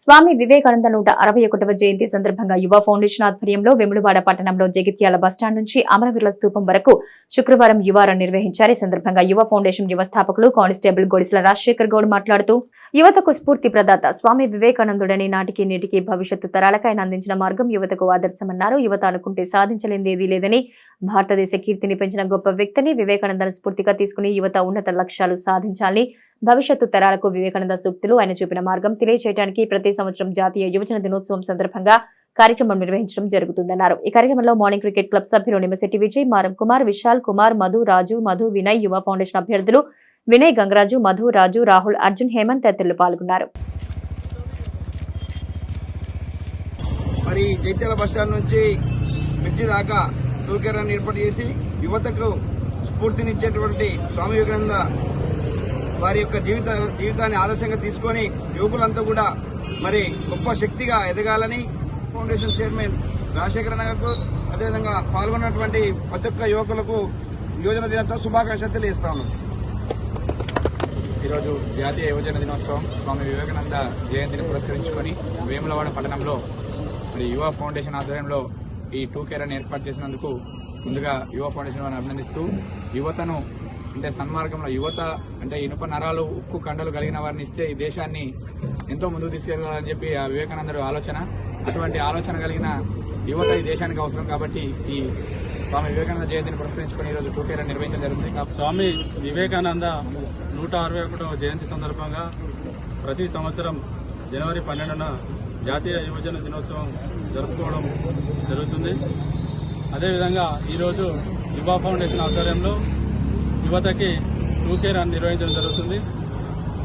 స్వామి వివేకానంద నూట అరవై ఒకటవ జయంతి సందర్భంగా యువ ఫౌండేషన్ ఆధ్వర్యంలో వెములవాడ పట్టణంలో జగిత్యాల బస్టాండ్ నుంచి అమరవీరుల స్తూపం వరకు శుక్రవారం యువారం నిర్వహించారు. ఈ సందర్భంగా యువ ఫౌండేషన్ వ్యవస్థాపకులు కానిస్టేబుల్ గొడిసల రాజశేఖర్ గౌడ్ మాట్లాడుతూ యువతకు స్ఫూర్తి ప్రదాత స్వామి వివేకానందుడని నాటికి నేటికి భవిష్యత్తు తరాలకు ఆయన అందించిన మార్గం యువతకు ఆదర్శమన్నారు. యువత అనుకుంటే సాధించలేనిది ఏదీ లేదని భారతదేశ కీర్తిని పెంచిన గొప్ప వ్యక్తిని వివేకానందను స్ఫూర్తిగా తీసుకుని యువత ఉన్నత లక్ష్యాలు సాధించాలని భవిష్యత్తు తరాలకు వివేకానంద సూక్తులు ఆయన చూపిన మార్గం తెలియచేయడానికి ప్రతి సంవత్సరం జాతీయ యువజన దినోత్సవం సందర్భంగా కార్యక్రమం నిర్వహించడం జరుగుతుందన్నారు. ఈ కార్యక్రమంలో మార్నింగ్ క్రికెట్ క్లబ్ సభ్యులు నిమ్మశెట్టి విజయ్ మారం కుమార్ విశాల్ కుమార్ మధు రాజు మధు వినయ్ యువ ఫౌండేషన్ అభ్యర్థులు వినయ్ గంగరాజు మధు రాజు రాహుల్ అర్జున్ హేమంత్ తదితరులు పాల్గొన్నారు. మరి జైత్యాల బస్టాండ్ నుంచి మిర్చి దాకా టూకేరాన్ని ఏర్పాటు చేసి యువతకు స్ఫూర్తినిచ్చేటువంటి స్వామి వివేకానంద వారి యొక్క జీవిత జీవితాన్ని ఆదర్శంగా తీసుకొని యువకులంతా కూడా మరి గొప్ప శక్తిగా ఎదగాలని ఫౌండేషన్ చైర్మన్ రాజశేఖర గారు అదేవిధంగా పాల్గొన్నటువంటి ప్రతి ఒక్క యువకులకు యువజన దినోత్సవం శుభాకాంక్షలు తెలియజేస్తాను ఈరోజు జాతీయ యువజన దినోత్సవం స్వామి వివేకానంద జయంతిని పురస్కరించుకొని వేములవాడ పట్టణంలో మరి యువ ఫౌండేషన్ ఆధ్వర్యంలో ఈ టూ కేరన్ ఏర్పాటు చేసినందుకు ముందుగా యువ ఫౌండేషన్ వారిని అభినందిస్తూ యువతను అంటే సన్మార్గంలో యువత అంటే ఇనుప నరాలు ఉక్కు కండలు కలిగిన వారిని ఇస్తే ఈ దేశాన్ని ఎంతో ముందుకు తీసుకెళ్ళాలని చెప్పి ఆ వివేకానందుడు ఆలోచన. అటువంటి ఆలోచన కలిగిన యువత ఈ దేశానికి అవసరం కాబట్టి ఈ స్వామి వివేకానంద జయంతిని పురస్కరించుకొని ఈరోజు రోజు కేరన్ నిర్వహించడం జరుగుతుంది. స్వామి వివేకానంద నూట అరవై ఒకటవ జయంతి సందర్భంగా ప్రతి సంవత్సరం జనవరి పన్నెండున జాతీయ యువజన దినోత్సవం జరుపుకోవడం జరుగుతుంది. అదేవిధంగా ఈరోజు యువ ఫౌండేషన్ ఆధ్వర్యంలో యువతకి టూకే రన్ నిర్వహించడం జరుగుతుంది.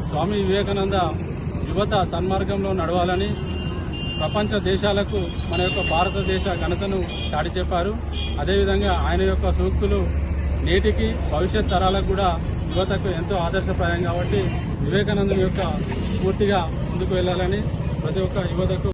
స్వామి వివేకానంద యువత సన్మార్గంలో నడవాలని ప్రపంచ దేశాలకు మన యొక్క భారతదేశ ఘనతను చాటి చెప్పారు. అదేవిధంగా ఆయన యొక్క సూక్తులు నేటికి భవిష్యత్ తరాలకు కూడా యువతకు ఎంతో ఆదర్శప్రాయం కాబట్టి వివేకానందం యొక్క పూర్తిగా ముందుకు వెళ్ళాలని ప్రతి ఒక్క యువతకు